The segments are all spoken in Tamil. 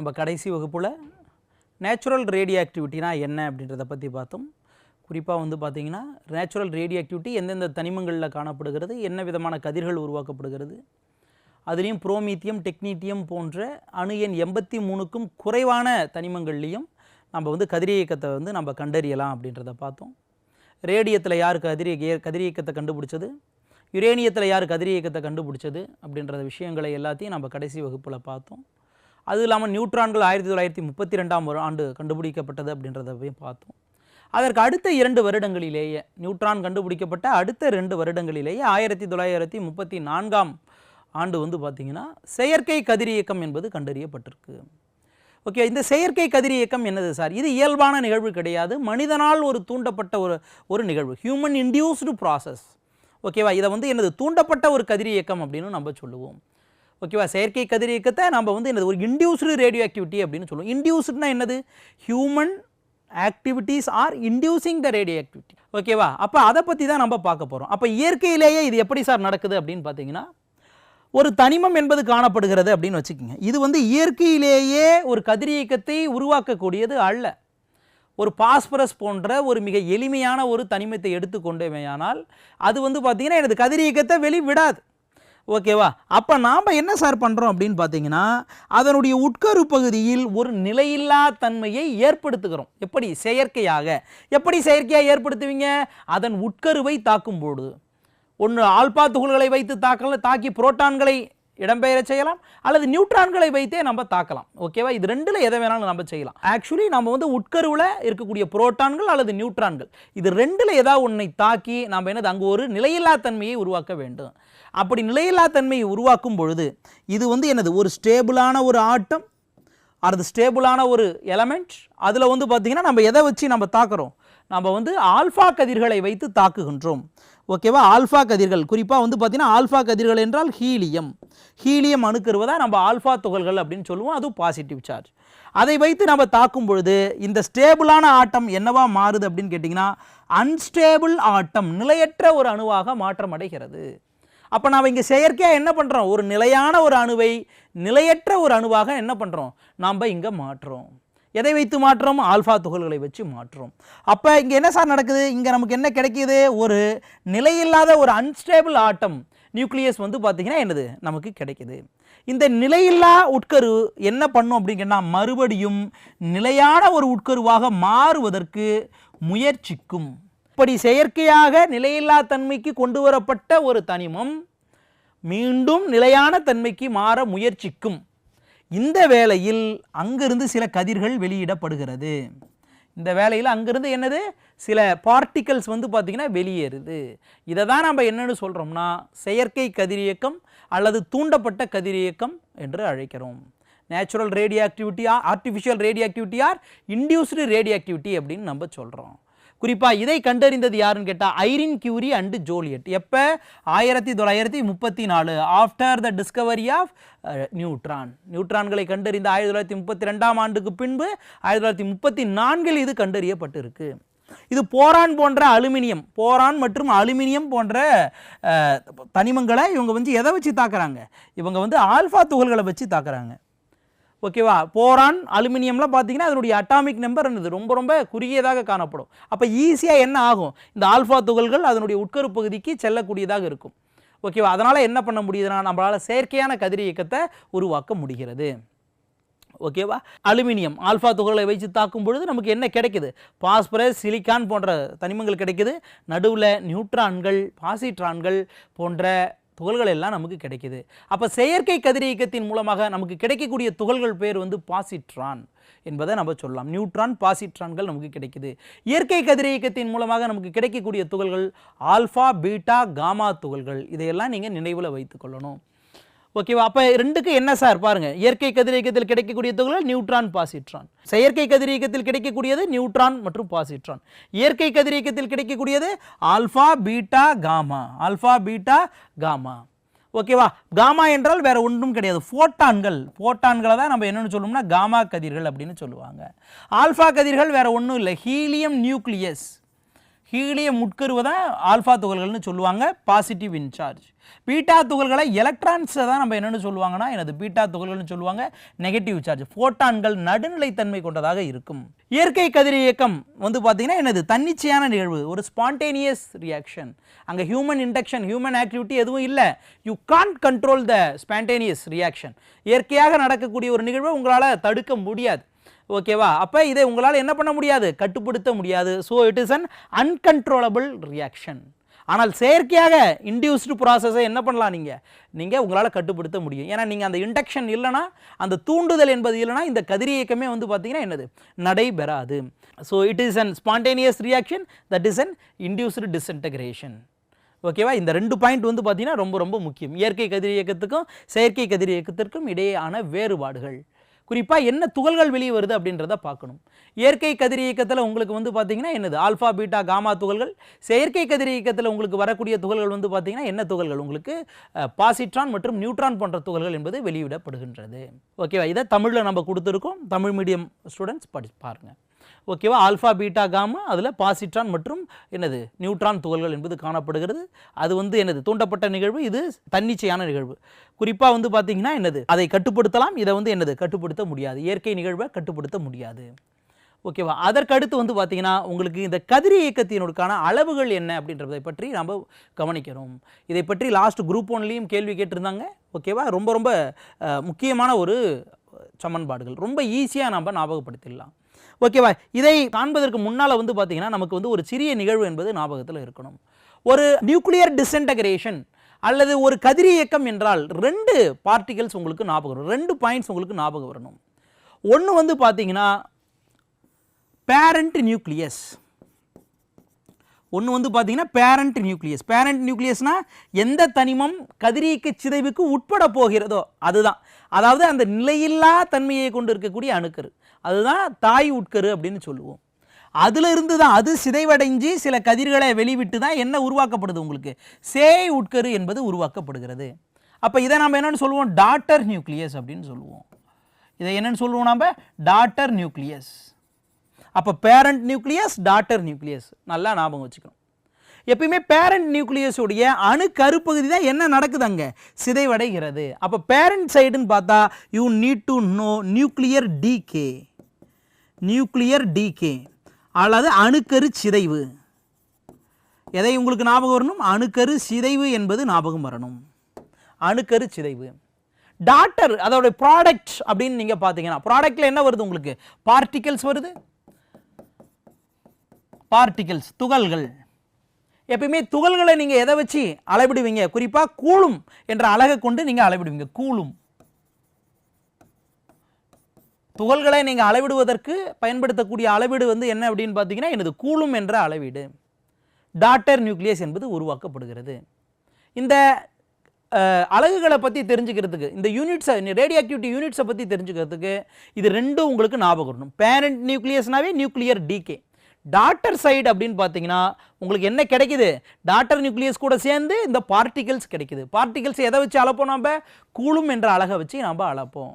நம்ம கடைசி வகுப்பில் நேச்சுரல் ரேடியோ ஆக்டிவிட்டினா என்ன அப்படின்றத பற்றி பார்த்தோம். குறிப்பாக வந்து பார்த்திங்கன்னா நேச்சுரல் ரேடியோ ஆக்டிவிட்டி எந்தெந்த தனிமங்களில் காணப்படுகிறது என்ன விதமான கதிர்கள் உருவாக்கப்படுகிறது அதுலேயும் புரோமீத்தியம் டெக்னீட்டியம் போன்ற அணு எண் எண்பத்தி மூணுக்கும் குறைவான தனிமங்கள்லேயும் நம்ம வந்து கதிரியக்கத்தை வந்து நம்ம கண்டறியலாம் அப்படின்றத பார்த்தோம். ரேடியத்தில் யார் கதிரிய கதிரியக்கத்தை கண்டுபிடிச்சது? யுரேனியத்தில் யார் கதிரியக்கத்தை கண்டுபிடிச்சது? அப்படின்ற விஷயங்களை எல்லாத்தையும் நம்ம கடைசி வகுப்பில் பார்த்தோம். அது இல்லாமல் நியூட்ரான்கள் ஆயிரத்தி தொள்ளாயிரத்தி முப்பத்தி ரெண்டாம் ஆண்டு கண்டுபிடிக்கப்பட்டது அப்படின்றதையும் பார்த்தோம். அதற்கு அடுத்த இரண்டு வருடங்களிலேயே நியூட்ரான் கண்டுபிடிக்கப்பட்ட அடுத்த ரெண்டு வருடங்களிலேயே ஆயிரத்தி தொள்ளாயிரத்தி முப்பத்தி நான்காம் ஆண்டு வந்து பார்த்திங்கன்னா செயற்கை கதிரியக்கம் என்பது கண்டறியப்பட்டிருக்கு. ஓகே இந்த செயற்கை கதிரியக்கம் என்னது சார்? இது இயல்பான நிகழ்வு கிடையாது. மனிதனால் ஒரு தூண்டப்பட்ட ஒரு ஒரு நிகழ்வு. ஹியூமன் இன்டியூஸ்டு ப்ராசஸ் ஓகேவா இதை வந்து என்னது? தூண்டப்பட்ட ஒரு கதிரியக்கம் அப்படின்னு நம்ம சொல்லுவோம். ஓகேவா? செயற்கை கதிரியக்கத்தை நம்ம வந்து என்னது? ஒரு இன்டியூஸ்டு ரேடியோ ஆக்டிவிட்டி அப்படின்னு சொல்லுவோம். இன்டியூஸ்டுனா என்னது? Human activities are inducing the radioactivity ஓகேவா? அப்போ அதை பற்றி தான் நம்ம பார்க்க போகிறோம் அப்போ இயற்கையிலேயே இது எப்படி சார் நடக்குது அப்படின்னு பார்த்தீங்கன்னா ஒரு தனிமம் என்பது காணப்படுகிறது அப்படின்னு வச்சுக்கோங்க. இது வந்து இயற்கையிலேயே ஒரு கதிரியக்கத்தை உருவாக்கக்கூடியது அல்ல. ஒரு பாஸ்பரஸ் போன்ற ஒரு மிக எளிமையான ஒரு தனிமத்தை எடுத்துக்கொண்டேமையானால் அது வந்து பார்த்திங்கன்னா எனது கதிரியக்கத்தை வெளிவிடாது. ஓகேவா? அப்போ நாம் என்ன சார் பண்ணுறோம் அப்படின்னு பார்த்தீங்கன்னா அதனுடைய உட்கரு பகுதியில் ஒரு நிலையில்லா தன்மையை ஏற்படுத்துகிறோம். எப்படி? செயற்கையாக. எப்படி செயற்கையாக ஏற்படுத்துவீங்க? அதன் உட்கருவை தாக்கும் போது ஒன்று ஆல்பா துகள்களை வைத்து தாக்கல தாக்கி புரோட்டான்களை இடம்பெயரச் செய்யலாம் அல்லது நியூட்ரான்களை வைத்தே நம்ம தாக்கலாம். ஓகேவா? இது ரெண்டில் எதை வேணாலும் நம்ம செய்யலாம். ஆக்சுவலி நம்ம வந்து உட்கருவில் இருக்கக்கூடிய புரோட்டான்கள் அல்லது நியூட்ரான்கள். இது ரெண்டில் ஏதாவது ஒன்றை தாக்கி நம்ம என்னது? அங்கே ஒரு நிலையில்லா தன்மையை உருவாக்க வேண்டும். அப்படி நிலையில்லா தன்மையை உருவாக்கும் பொழுது இது வந்து என்னது? ஒரு ஸ்டேபிளான ஒரு ஆட்டம் அது ஸ்டேபிளான ஒரு எலமெண்ட் அதில் வந்து பார்த்திங்கன்னா நம்ம எதை வச்சு நம்ம தாக்குறோம்? நம்ம வந்து ஆல்ஃபா கதிர்களை வைத்து தாக்குகின்றோம். ஓகேவா ஆல்ஃபா கதிர்கள். குறிப்பாக வந்து பார்த்திங்கன்னா ஆல்ஃபா கதிர்கள் என்றால் ஹீலியம். ஹீலியம் அணுக்கருவதா நம்ம ஆல்ஃபா துகள்கள் அப்படின்னு சொல்லுவோம். அதுவும் பாசிட்டிவ் சார்ஜ் அதை வைத்து நம்ம தாக்கும் பொழுது இந்த ஸ்டேபிளான ஆட்டம் என்னவா மாறுது அப்படின்னு கேட்டிங்கன்னா அன்ஸ்டேபிள் ஆட்டம் நிலையற்ற ஒரு அணுவாக மாற்றம் அடைகிறது அப்போ நாம் இங்கே செயற்கையாக என்ன பண்ணுறோம் ஒரு நிலையான ஒரு அணுவை நிலையற்ற ஒரு அணுவாக என்ன பண்ணுறோம் நாம் இங்கே மாற்றுறோம். எதை வைத்து மாற்றுறோம்? ஆல்ஃபா துகள்களை வச்சு மாற்றுறோம். அப்போ இங்கே என்ன சார் நடக்குது? இங்கே நமக்கு என்ன கிடைக்கிது? ஒரு நிலையில்லாத ஒரு அன்ஸ்டேபிள் ஆட்டம் நியூக்ளியஸ் வந்து பார்த்திங்கன்னா என்னது? நமக்கு கிடைக்கிது. இந்த நிலையில்லா உட்கரு என்ன பண்ணும் அப்படிங்கன்னா மறுபடியும் நிலையான ஒரு உட்கருவாக மாறுவதற்கு முயற்சிக்கும். அப்படி செயற்கையாக நிலையில்லா தன்மைக்கு கொண்டு வரப்பட்ட ஒரு தனிமம் மீண்டும் நிலையான தன்மைக்கு மாற முயற்சிக்கும். இந்த வேளையில் அங்கிருந்து சில கதிர்கள் வெளியிடப்படுகிறது. இந்த வேலையில் அங்கிருந்து என்னது? சில பார்ட்டிகல்ஸ் வந்து பார்த்திங்கன்னா வெளியேறுது. இதை தான் நம்ம என்னென்னு சொல்கிறோம்னா செயற்கை கதிரியக்கம் அல்லது தூண்டப்பட்ட கதிரியக்கம் என்று அழைக்கிறோம். Natural radio activity artificial radio activity or induced radio activity அப்படின்னு நம்ம சொல்கிறோம் குறிப்பாக இதை கண்டறிந்தது யாருன்னு கேட்டால் ஐரின் கியூரி அண்டு ஜோலியட். எப்போ? ஆயிரத்தி தொள்ளாயிரத்தி முப்பத்தி நாலு after the discovery of neutron நியூட்ரான்களை கண்டறிந்த ஆயிரத்தி தொள்ளாயிரத்தி முப்பத்தி ரெண்டாம் ஆண்டுக்கு பின்பு ஆயிரத்தி தொள்ளாயிரத்தி முப்பத்தி நான்கில் இது கண்டறியப்பட்டிருக்கு. இது போரான் போன்ற அலுமினியம் போரான் மற்றும் அலுமினியம் போன்ற uh, தனிமங்களை இவங்க வந்து எதை வச்சு தாக்குறாங்க? இவங்க வந்து ஆல்ஃபா துகள்களை வச்சு தாக்குறாங்க. ஓகேவா? போரான் அலுமினியம்லாம் பார்த்தீங்கன்னா அதனுடைய அட்டாமிக் நம்பர் என்னது? ரொம்ப ரொம்ப குறுகியதாக காணப்படும். அப்போ ஈஸியாக என்ன ஆகும்? இந்த ஆல்ஃபா துகள்கள் அதனுடைய உட்கரு பகுதிக்கு செல்லக்கூடியதாக இருக்கும். ஓகேவா? அதனால் என்ன பண்ண முடியுதுன்னா நம்மளால் செயற்கையான கதிரியக்கத்தை உருவாக்க முடிகிறது. ஓகேவா? அலுமினியம் ஆல்ஃபா துகளை வைத்து தாக்கும் பொழுது நமக்கு என்ன கிடைக்குது? பாஸ்பரஸ் சிலிக்கான் போன்ற தனிமங்கள் கிடைக்குது. நடுவில் நியூட்ரான்கள் பாசிட்ரான்கள் போன்ற துகள்கள் எல்லாம் நமக்கு கிடைக்குது. அப்போ செயற்கை கதிரியக்கத்தின் மூலமாக நமக்கு கிடைக்கக்கூடிய துகள்கள் பேர் வந்து பாசிட்ரான் என்பதை நம்ம சொல்லலாம். நியூட்ரான் பாசிட்ரான்கள் நமக்கு கிடைக்குது. இயற்கை கதிரியக்கத்தின் மூலமாக நமக்கு கிடைக்கக்கூடிய துகள்கள் ஆல்ஃபா பீட்டா காமா துகள்கள். இதையெல்லாம் நீங்கள் நினைவில் வைத்துக்கொள்ளணும் ஓகேவா அப்போ ரெண்டுக்கு என்ன சார் பாருங்கள் இயற்கை கதிரியக்கத்தில் கிடைக்கக்கூடிய துகள்கள் நியூட்ரான் பாசிட்ரான் செயற்கை கதிரியக்கத்தில் கிடைக்கக்கூடியது நியூட்ரான் மற்றும் பாசிட்ரான் இயற்கை கதிரியக்கத்தில் கிடைக்கக்கூடியது alpha beta gamma alpha beta gamma ஓகேவா காமா என்றால் வேற ஒன்றும் கிடையாது. ஃபோட்டான்கள் ஃபோட்டான்களை தான் நம்ம என்னென்னு சொல்லணும்னா காமா கதிர்கள் அப்படின்னு சொல்லுவாங்க. ஆல்ஃபா கதிர்கள் வேற ஒன்றும் இல்லை. ஹீலியம் நியூக்ளியஸ் ஹீலியம் உட்கருவை தான் ஆல்ஃபா துகள்கள்னு சொல்லுவாங்க பாசிட்டிவ் இன்சார்ஜ் பீட்டா துகள்களை எலக்ட்ரான்ஸை தான் நம்ம என்னென்னு சொல்லுவாங்கன்னா எனது பீட்டா துகள்கள்னு சொல்லுவாங்க நெகட்டிவ் சார்ஜ் ஃபோட்டான்கள் நடுநிலைத்தன்மை கொண்டதாக இருக்கும். இயற்கை கதிரியக்கம் வந்து பார்த்தீங்கன்னா எனது தன்னிச்சையான நிகழ்வு ஒரு ஸ்பான்டேனியஸ் ரியாக்ஷன் அங்கே ஹியூமன் இண்டக்ஷன் ஹியூமன் ஆக்டிவிட்டி எதுவும் இல்லை. You can't control the spontaneous reaction இயற்கையாக நடக்கக்கூடிய ஒரு நிகழ்வை உங்களால் தடுக்க முடியாது. ஓகேவா அப்போ இதை உங்களால் என்ன பண்ண முடியாது? கட்டுப்படுத்த முடியாது. So it is an uncontrollable reaction ஆனால் செயற்கையாக இன்டியூஸ்டு ப்ராசஸை என்ன பண்ணலாம் நீங்கள் நீங்கள் உங்களால் கட்டுப்படுத்த முடியும். ஏன்னா நீங்கள் அந்த இண்டக்ஷன் இல்லைனா அந்த தூண்டுதல் என்பது இல்லைனா இந்த கதிரியக்கமே வந்து பார்த்தீங்கன்னா என்னது? நடைபெறாது. So it is an spontaneous reaction that is an induced disintegration ஓகேவா இந்த ரெண்டு பாயிண்ட் வந்து பார்த்தீங்கன்னா ரொம்ப ரொம்ப முக்கியம். இயற்கை கதிரியக்கத்துக்கும் செயற்கை கதிரியக்கத்திற்கும் இடையேயான வேறுபாடுகள். குறிப்பாக என்ன துகள்கள் வெளியே வருது அப்படின்றத பார்க்கணும். இயற்கை கதிரியக்கத்தில் உங்களுக்கு வந்து பார்த்தீங்கன்னா என்னது? ஆல்ஃபா பீட்டா காமா துகள்கள். செயற்கை கதிரியக்கத்தில் உங்களுக்கு வரக்கூடிய துகள்கள் வந்து பார்த்தீங்கன்னா என்ன துகள்கள்? உங்களுக்கு பாசிட்ரான் மற்றும் நியூட்ரான் போன்ற துகள்கள் என்பது வெளியிடப்படுகின்றது. ஓகேவா? இதை தமிழில் நம்ம கொடுத்துருக்கோம். தமிழ் மீடியம் ஸ்டூடெண்ட்ஸ் படி பாருங்கள் ஓகேவா? ஆல்ஃபா பீட்டா காமா அதில் பாசிட்ரான் மற்றும் என்னது? நியூட்ரான் துகள்கள் என்பது காணப்படுகிறது. அது வந்து என்னது? தூண்டப்பட்ட நிகழ்வு. இது தன்னிச்சையான நிகழ்வு. குறிப்பாக வந்து பார்த்தீங்கன்னா என்னது? அதை கட்டுப்படுத்தலாம். இதை வந்து என்னது? கட்டுப்படுத்த முடியாது. இயற்கை நிகழ்வை கட்டுப்படுத்த முடியாது. ஓகேவா? அதற்கடுத்து வந்து பார்த்தீங்கன்னா உங்களுக்கு இந்த கதிரி இயக்கத்தினுக்கான அளவுகள் என்ன அப்படின்றதை பற்றி நம்ம கவனிக்கிறோம் இதை பற்றி லாஸ்ட் குரூப் ஒன்லேயும் கேள்வி கேட்டிருந்தாங்க. ஓகேவா? ரொம்ப ரொம்ப முக்கியமான ஒரு சமன்பாடுகள். ரொம்ப ஈஸியாக நம்ம ஞாபகப்படுத்திடலாம். ஓகேவா? இதை காண்பதற்கு முன்னால் வந்து பார்த்தீங்கன்னா நமக்கு வந்து ஒரு சிறிய நிகழ்வு என்பது ஞாபகத்தில் இருக்கணும். ஒரு நியூக்ளியர் டிஸ்இன்டகிரேஷன் அல்லது ஒரு கதிரி இயக்கம் என்றால் ரெண்டு பார்ட்டிகல்ஸ் உங்களுக்கு ஞாபகம் வரும். ரெண்டு பாயிண்ட்ஸ் உங்களுக்கு ஞாபகம் வரணும். ஒன்று வந்து பார்த்தீங்கன்னா பேரண்ட் நியூக்ளியஸ் ஒன்று வந்து பார்த்தீங்கன்னா பேரண்ட் நியூக்ளியஸ் பேரண்ட் நியூக்ளியஸ்னா எந்த தனிமம் கதிரியக்க சிதைவுக்கு உட்பட போகிறதோ அதுதான். அதாவது அந்த நிலையில்லா தன்மையை கொண்டு இருக்கக்கூடிய அணுக்கரு. அதுதான் தாய் உட்கரு அப்படின்னு சொல்லுவோம். அதுல இருந்து தான் அது சிதைவடைஞ்சு சில கதிர்களை வெளிவிட்டு தான் என்ன உருவாக்கப்படுது உங்களுக்கு? சேய் உட்கரு என்பது உருவாக்கப்படுகிறது. அப்போ இதை நம்ம என்னன்னு சொல்லுவோம்? டாட்டர் நியூக்ளியஸ் அப்படின்னு சொல்லுவோம். இதை என்னன்னு சொல்லுவோம் நம்ம டாட்டர் நியூக்ளியஸ் அப்போ பேரண்ட் நியூக்ளியஸ் டாட்டர் நியூக்ளியஸ் நல்லா ஞாபகம் வச்சுக்கணும். எப்பயுமே பேரண்ட் நியூக்ளியஸுடைய அணு கருப்பகுதி தான் என்ன நடக்குது அங்கே சிதைவடைகிறது. அப்போ பேரண்ட் சைடுன்னு பார்த்தா you need to know nuclear decay nuclear decay அல்லது அணுக்கரு சிதைவு. எதை உங்களுக்கு ஞாபகம் வரணும்? அணுக்கரு சிதைவு என்பது ஞாபகம் வரணும். அணுக்கரு சிதைவு. டாட்டர் அதோடைய ப்ராடக்ட் அப்படின்னு நீங்கள் பார்த்தீங்கன்னா ப்ராடக்டில் என்ன வருது உங்களுக்கு? பார்ட்டிகல்ஸ் வருது. பார்ட்டிகிள்ஸ் துகள்கள். எப்பயுமே துகள்களை நீங்கள் எதை வச்சு அளவிடுவீங்க? குறிப்பாக கூலும் என்ற அழகை கொண்டு நீங்கள் அளவிடுவீங்க. கூலும் துகள்களை நீங்கள் அளவிடுவதற்கு பயன்படுத்தக்கூடிய அளவீடு வந்து என்ன அப்படின்னு பார்த்தீங்கன்னா எனது கூலும் என்ற அளவீடு. டாட்டர் நியூக்ளியஸ் என்பது உருவாக்கப்படுகிறது. இந்த அலகுகளை பற்றி தெரிஞ்சுக்கிறதுக்கு இந்த யூனிட்ஸை ரேடியோ ஆக்டிவிட்டி யூனிட்ஸை பற்றி தெரிஞ்சுக்கிறதுக்கு இது ரெண்டும் உங்களுக்கு ஞாபகம் பேரண்ட் நியூக்ளியஸ்னாவே நியூக்ளியர் டிகே டாட்டர் சைடு அப்படின்னு பார்த்தீங்கன்னா உங்களுக்கு என்ன கிடைக்குது? டாட்டர் நியூக்ளியஸ் கூட சேர்ந்து இந்த பார்ட்டிகல்ஸ் கிடைக்குது. பார்ட்டிகல்ஸ் எதை வச்சு அளப்போம் நம்ம கூலும் என்ற அழகை வச்சு நம்ம அளப்போம்.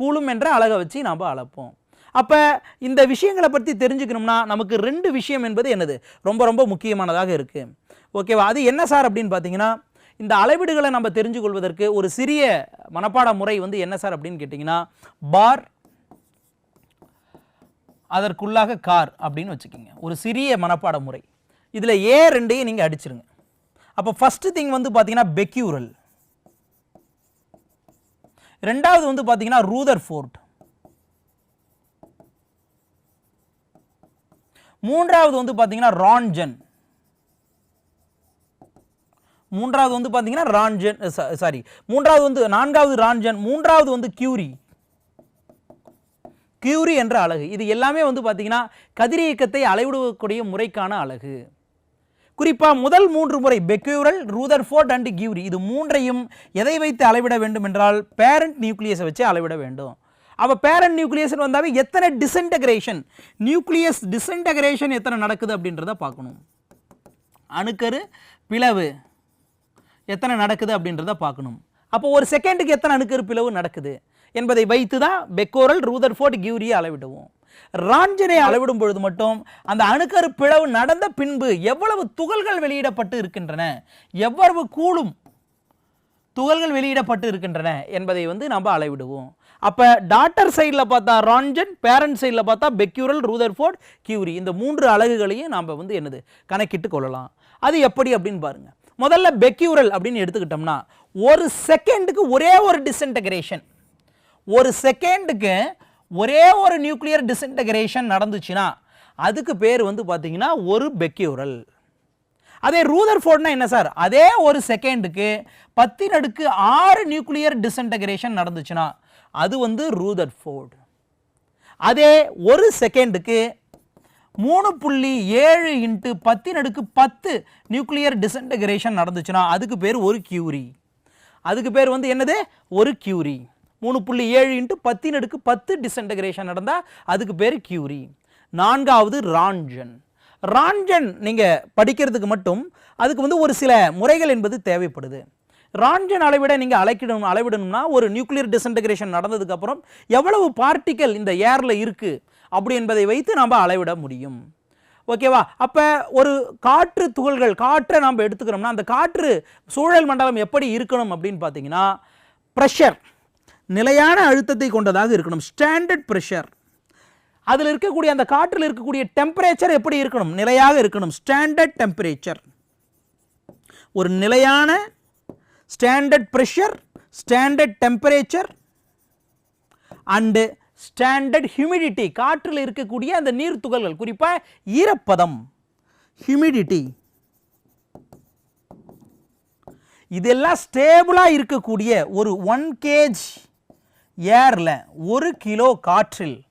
கூலும் என்ற அழகை வச்சு நாம் அளப்போம். அப்போ இந்த விஷயங்களை பற்றி தெரிஞ்சுக்கணும்னா நமக்கு ரெண்டு விஷயம் என்பது என்னது? ரொம்ப ரொம்ப முக்கியமானதாக இருக்குது ஓகேவா அது என்ன சார் அப்படின்னு பார்த்தீங்கன்னா இந்த அளவீடுகளை நம்ம தெரிஞ்சு கொள்வதற்கு ஒரு சிறிய மனப்பாட முறை வந்து என்ன சார் அப்படின்னு கேட்டிங்கன்னா பார் அதற்குள்ளாக கார் அப்படின்னு வச்சுக்கோங்க. ஒரு சிறிய மனப்பாட முறை. இதில் ஏ ரெண்டையும் நீங்கள் அடிச்சிருங்க. அப்போ ஃபஸ்ட்டு திங் வந்து பார்த்தீங்கன்னா பெக்யூரல் ரெண்டாவது வந்து பார்த்தீங்கன்னா ரூதர் ஃபோர்ட் மூன்றாவது வந்து பார்த்தீங்கன்னா ரான்ஜன் மூன்றாவது வந்து பார்த்தீங்கன்னா ரான்ஜன் சாரி மூன்றாவது வந்து நான்காவது ரான்ஜன் மூன்றாவது வந்து கியூரி கியூரி என்ற அழகு. இது எல்லாமே வந்து பார்த்தீங்கன்னா கதிரியக்கத்தை அளவிடக்கூடிய முறைக்கான அலகு குறிப்பாக முதல் மூன்று முறை பெக்யூரல் ரூதர்ஃபோர்ட் அண்ட் கியூரி. இது மூன்றையும் எதை வைத்து அளவிட வேண்டும் என்றால் பேரண்ட் நியூக்ளியஸை வச்சு அளவிட வேண்டும். அப்போ பேரண்ட் நியூக்ளியஸ்னு வந்தாவே எத்தனை டிசன்டகிரேஷன் நியூக்ளியஸ் டிசன்டகிரேஷன் எத்தனை நடக்குது அப்படின்றத பார்க்கணும். அணுக்கரு பிளவு எத்தனை நடக்குது அப்படின்றத பார்க்கணும். அப்போ ஒரு செகண்டுக்கு எத்தனை அணுக்கரு பிளவு நடக்குது? என்பதை வைத்து தான் பெக்கோரல் ரூதர்ஃபோர்ட் கியூரியை அளவிடுவோம். ராஞ்சனை அளவிடும் பொழுது மட்டும் அந்த அணுக்கரு பிளவு நடந்த பின்பு எவ்வளவு துகள்கள் வெளியிடப்பட்டு இருக்கின்றன எவ்வளவு கூலும் துகள்கள் வெளியிடப்பட்டு இருக்கின்றன என்பதை வந்து நம்ம அளவிடுவோம். அப்போ டாட்டர் சைடில் பார்த்தா ரான்ஜன் பேரண்ட் சைடில் பார்த்தா பெக்யூரல் ரூதர்ஃபோர்ட் கியூரி. இந்த மூன்று அலகுகளையும் நாம் வந்து என்னது கணக்கிட்டு கொள்ளலாம். அது எப்படி அப்படின்னு பாருங்கள் முதல்ல பெக்யூரல் அப்படின்னு எடுத்துக்கிட்டோம்னா ஒரு செகண்டுக்கு ஒரே ஒரு டிஸ்இன்டகிரேஷன் ஒரு செகண்டுக்கு ஒரே ஒரு நியூக்ளியர் டிஸ்இன்டகிரேஷன் நடந்துச்சுன்னா அதுக்கு பேர் வந்து பார்த்தீங்கன்னா ஒரு பெக்யூரல் அதே ரூதர் ஃபோர்ட்னா என்ன சார்? அதே ஒரு செகண்டுக்கு பத்தி நடுக்கு ஆறு நியூக்ளியர் டிஸ்இன்டகிரேஷன் நடந்துச்சுன்னா அது வந்து ரூதர் ஃபோர்டு. அதே ஒரு செகண்டுக்கு மூணு புள்ளி ஏழு இன்ட்டு பத்தி நடுக்கு பத்து நியூக்ளியர் டிஸ்இன்டகிரேஷன் நடந்துச்சுன்னா அதுக்கு பேர் ஒரு கியூரி அதுக்கு பேர் வந்து என்னது? ஒரு கியூரி மூணு புள்ளி ஏழு இன்ட்டு பத்தின் அடுக்கு பத்து டிஸ்இன்டகிரேஷன் நடந்தால் அதுக்கு பேர் கியூரி நான்காவது ரான்ஜன். ரான்ஜன் நீங்கள் படிக்கிறதுக்கு மட்டும் அதுக்கு வந்து ஒரு சில முறைகள் என்பது தேவைப்படுது. ரான்ஜன் அளவிட நீங்கள் அழைக்கிடணும் அளவிடணும்னா ஒரு நியூக்ளியர் டிஸ்இன்டகிரேஷன் நடந்ததுக்கப்புறம் எவ்வளவு பார்ட்டிக்கல் இந்த ஏரில் இருக்குது அப்படி என்பதை வைத்து நாம் அளவிட முடியும். ஓகேவா அப்போ ஒரு காற்று துகள்கள் காற்றை நாம் எடுத்துக்கிறோம்னா அந்த காற்று சூழல் மண்டலம் எப்படி இருக்கணும் அப்படின்னு பார்த்தீங்கன்னா ப்ரெஷர் நிலையான அழுத்தத்தை கொண்டதாக இருக்கணும். ஸ்டாண்டர்ட் ப்ரெஷர் அதில் இருக்கக்கூடிய அந்த காற்றில் இருக்கக்கூடிய டெம்பரேச்சர் எப்படி இருக்கணும்? நிலையாக இருக்கணும். ஸ்டாண்டர்ட் டெம்பரேச்சர் ஒரு நிலையான standard pressure standard temperature and standard humidity காற்றில் இருக்கக்கூடிய அந்த நீர் துகள்கள் குறிப்பாக ஈரப்பதம். ஹியூமிடிட்டி இதெல்லாம் ஸ்டேபிளாக இருக்கக்கூடிய ஒரு ஒன் கேஜ் ஏரில் ஒரு கிலோ காற்றில்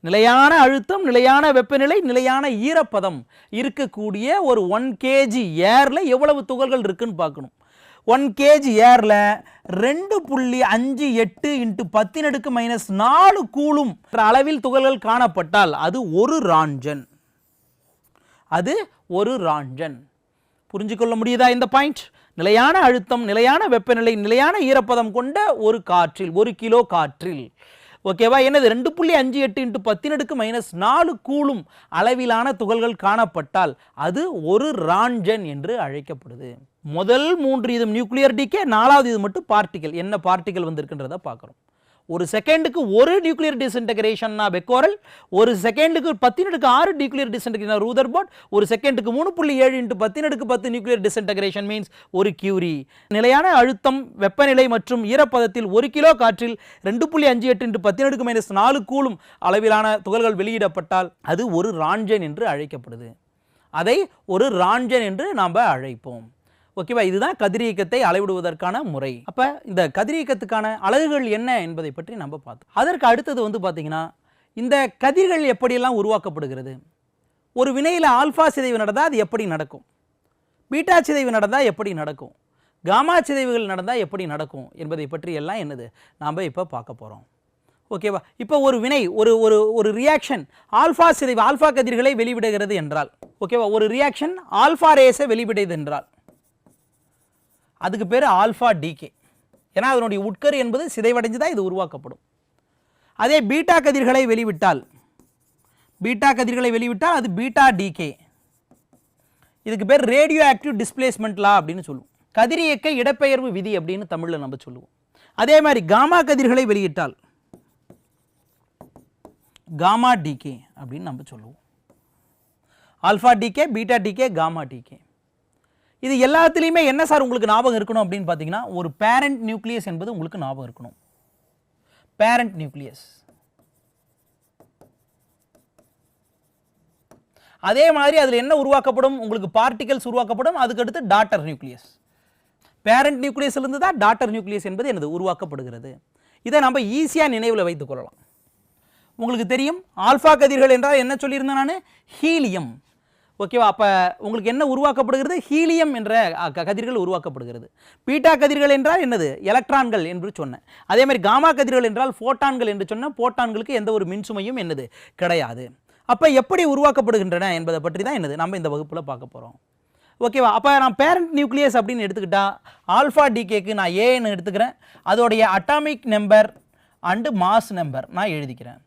நிலையான அழுத்தம் நிலையான வெப்பநிலை நிலையான ஈரப்பதம் இருக்கக்கூடிய ஒரு ஒன் கேஜி ஏரில் எவ்வளவு துகள்கள் இருக்குன்னு பார்க்கணும். ஒன் கேஜி ஏரில் ரெண்டு புள்ளி அஞ்சு எட்டு இன்ட்டு பத்தினடுக்கு மைனஸ் நாலு கூலும் அளவில் துகள்கள் காணப்பட்டால் அது ஒரு ராஞ்சன். அது ஒரு ராஞ்சன். புரிஞ்சுக்கொள்ள முடியுதா இந்த பாயிண்ட் நிலையான அழுத்தம் நிலையான வெப்பநிலை நிலையான ஈரப்பதம் கொண்ட ஒரு காற்றில் ஒரு கிலோ காற்றில். ஓகேவா என்னது? ரெண்டு புள்ளி அஞ்சு எட்டு இன்ட்டு பத்தினடுக்கு மைனஸ் நாலு கூலும் அளவிலான துகள்கள் காணப்பட்டால் அது ஒரு ரான்ஜன் என்று அழைக்கப்படுது. முதல் மூன்று இது நியூக்ளியர் டிகே நாலாவது இது மட்டும் பார்ட்டிகல். என்ன பார்ட்டிகல் வந்திருக்குன்றதை பார்க்குறோம். ஒரு செகண்டுக்கு ஒரு நியூக்ளியர் டிஸ்இன்டகிரேஷன்னா பெக்கோரல் ஒரு செகண்டுக்கு பத்தினடுக்கு ஆறு நியூக்ளியர் டிஸ்இன்டகிரேஷன் ரூதர்போர்ட் ஒரு செகண்டுக்கு மூணு புள்ளி ஏழு இன்ட்டு பத்தினடுக்கு பத்து நியூக்ளியர் டிஸ்இன்டகிரேஷன் மீன்ஸ் ஒரு கியூரி நிலையான அழுத்தம் வெப்பநிலை மற்றும் ஈரப்பதத்தில் ஒரு கிலோ காற்றில் ரெண்டு புள்ளி அஞ்சு எட்டு இன்ட்டு பத்தினடுக்கு மைனஸ் நாலு கூலும் அளவிலான துகள்கள் வெளியிடப்பட்டால் அது ஒரு ரான்ஜன் என்று அழைக்கப்படுது. அதை ஒரு ரான்ஜன் என்று நாம் அழைப்போம். ஓகேவா இதுதான் கதிரியக்கத்தை அளவிடுவதற்கான முறை. அப்போ இந்த கதிரியக்கத்துக்கான அலகுகள் என்ன என்பதை பற்றி நம்ம பார்த்தோம். அதற்கு அடுத்தது வந்து பார்த்தீங்கன்னா இந்த கதிர்கள் எப்படியெல்லாம் உருவாக்கப்படுகிறது? ஒரு வினையில் ஆல்ஃபா சிதைவு நடந்தால் அது எப்படி நடக்கும்? பீட்டா சிதைவு நடந்தால் எப்படி நடக்கும்? காமா சிதைவுகள் நடந்தால் எப்படி நடக்கும்? என்பதை பற்றி எல்லாம் என்னது? நாம் இப்போ பார்க்க போகிறோம் ஓகேவா இப்போ ஒரு வினை ஒரு ஒரு ஒரு ரியாக்ஷன் ஆல்ஃபா சிதைவு ஆல்ஃபா கதிர்களை வெளிவிடுகிறது என்றால் ஓகேவா ஒரு ரியாக்ஷன் ஆல்ஃபா ரேஸை வெளிவிடுது என்றால் அதுக்கு பேர் ஆல்ஃபா டிகே. ஏன்னா அதனுடைய உட்கரு என்பது சிதைவடைஞ்சு தான் இது உருவாக்கப்படும். அதே பீட்டா கதிர்களை வெளிவிட்டால் பீட்டா கதிர்களை வெளிவிட்டால் அது பீட்டா டிகே. இதுக்கு பேர் ரேடியோ ஆக்டிவ் டிஸ்பிளேஸ்மெண்ட் லா அப்படின்னு சொல்லுவோம். கதிரியக்க இடப்பெயர்வு விதி அப்படின்னு தமிழில் நம்ம சொல்லுவோம். அதே மாதிரி காமா கதிர்களை வெளியிட்டால் காமா டிகே அப்படின்னு நம்ம சொல்லுவோம். Alpha decay beta decay gamma decay. இது எல்லாத்துலேயுமே என்ன சார் உங்களுக்கு ஞாபகம் இருக்கணும் அப்படின்னு பார்த்தீங்கன்னா ஒரு பேரண்ட் நியூக்ளியஸ் என்பது உங்களுக்கு ஞாபகம் இருக்கணும். பேரண்ட் நியூக்ளியஸ் அதே மாதிரி அதில் என்ன உருவாக்கப்படும்? உங்களுக்கு பார்ட்டிகல்ஸ் உருவாக்கப்படும். அதுக்கடுத்து டாட்டர் நியூக்ளியஸ் பேரண்ட் நியூக்ளியஸ்லேருந்து தான் டாட்டர் நியூக்ளியஸ் என்பது எனது உருவாக்கப்படுகிறது. இதை நம்ம ஈஸியாக நினைவில் வைத்துக் கொள்ளலாம். உங்களுக்கு தெரியும் ஆல்ஃபா கதிர்கள் என்றால் என்ன சொல்லியிருந்தேன் நான்? ஹீலியம். ஓகேவா? அப்போ உங்களுக்கு என்ன உருவாக்கப்படுகிறது? ஹீலியம் என்ற கதிர்கள் உருவாக்கப்படுகிறது. பீட்டா கதிர்கள் என்றால் என்னது? எலக்ட்ரான்கள் என்று சொன்னேன். அதே மாதிரி காமா கதிர்கள் என்றால் ஃபோட்டான்கள் என்று சொன்னால் போட்டான்களுக்கு எந்த ஒரு மின்சுமையும் என்னது? கிடையாது. அப்போ எப்படி உருவாக்கப்படுகின்றன என்பதை பற்றி தான் என்னது? நம்ம இந்த வகுப்பில் பார்க்க போகிறோம் ஓகேவா? அப்போ நான் பேரண்ட் நியூக்ளியஸ் அப்படின்னு எடுத்துக்கிட்டால் ஆல்ஃபா டிகேக்கு நான் ஏன்னு எடுத்துக்கிறேன். அதோடைய atomic number and mass number நான் எழுதிக்கிறேன்.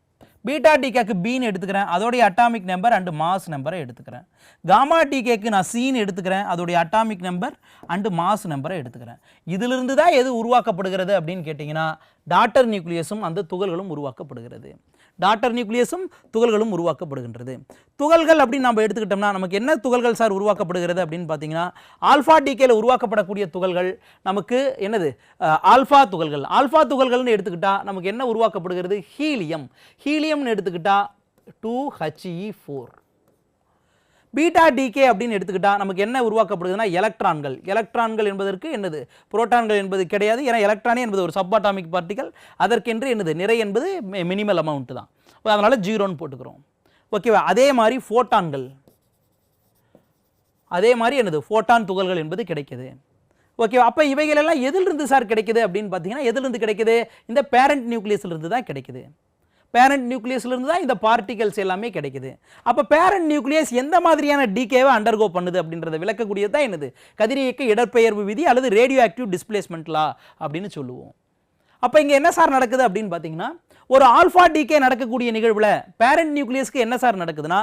பீட்டா டிகேக்கு பீன்னு எடுத்துக்கிறேன். அதோடைய அட்டாமிக் நம்பர் அண்டு மாஸ் நம்பரை எடுத்துக்கிறேன். காமா டிகேக்கு நான் சீன்னு எடுத்துக்கிறேன். அதோடைய அட்டாமிக் நம்பர் அண்டு மாஸ் நம்பரை எடுத்துக்கிறேன். இதிலிருந்து தான் எது உருவாக்கப்படுகிறது அப்படின்னு கேட்டிங்கன்னா டாட்டர் நியூக்ளியஸும் அந்த துகள்களும் உருவாக்கப்படுகிறது. டாட்டர் நியூக்ளியஸும் துகள்களும் உருவாக்கப்படுகின்றது. துகள்கள் அப்படின்னு நம்ம எடுத்துக்கிட்டோம்னா நமக்கு என்ன துகள்கள் சார் உருவாக்கப்படுகிறது அப்படின்னு பார்த்தீங்கன்னா ஆல்ஃபா டிகேல உருவாக்கப்படக்கூடிய துகள்கள் நமக்கு என்னது? ஆல்ஃபா துகள்கள். ஆல்ஃபா துகள்கள்னு எடுத்துக்கிட்டால் நமக்கு என்ன உருவாக்கப்படுகிறது? ஹீலியம். ஹீலியம்னு எடுத்துக்கிட்டால் two H E four. Beta decay அப்படின்னு எடுத்துக்கிட்டால் நமக்கு என்ன உருவாக்கப்படுதுன்னா எலக்ட்ரான்கள். எலக்ட்ரான்கள் என்பதற்கு என்னது? புரோட்டான்கள் என்பது கிடையாது. ஏன்னா எலக்ட்ரானே என்பது ஒரு சப்பாட்டாமிக் பார்ட்டிகள். அதற்கென்று என்னது? நிறை என்பது மினிமல் அமௌண்ட் தான். அதனால் ஜீரோன்னு போட்டுக்கிறோம். ஓகேவா அதே மாதிரி ஃபோட்டான்கள் அதே மாதிரி என்னது? ஃபோட்டான் துகள்கள் என்பது கிடைக்கிது. ஓகே அப்போ இவைகள் எல்லாம் எதிலிருந்து சார் கிடைக்குது அப்படின்னு பார்த்தீங்கன்னா எதிலிருந்து கிடைக்குது? இந்த பேரண்ட் நியூக்ளியஸ்லேருந்து தான் கிடைக்குது. பேரண்ட் நியூக்ளியஸ்லேருந்து தான் இந்த பார்ட்டிகல்ஸ் எல்லாமே கிடைக்குது. அப்போ பேரண்ட் நியூக்ளியஸ் எந்த மாதிரியான டிகேவை அண்டர்கோ பண்ணுது அப்படின்றத விளக்கக்கூடியது தான் என்னது? கதிரியக்க இடப்பெயர்வு விதி அல்லது ரேடியோ ஆக்டிவ் டிஸ்பிளேஸ்மெண்ட்லா அப்படின்னு சொல்லுவோம். அப்போ இங்கே என்ன சார் நடக்குது அப்படின்னு பார்த்தீங்கன்னா ஒரு ஆல்ஃபா டிகே நடக்கக்கூடிய நிகழ்வில் பேரண்ட் நியூக்ளியஸ்க்கு என்ன சார் நடக்குதுன்னா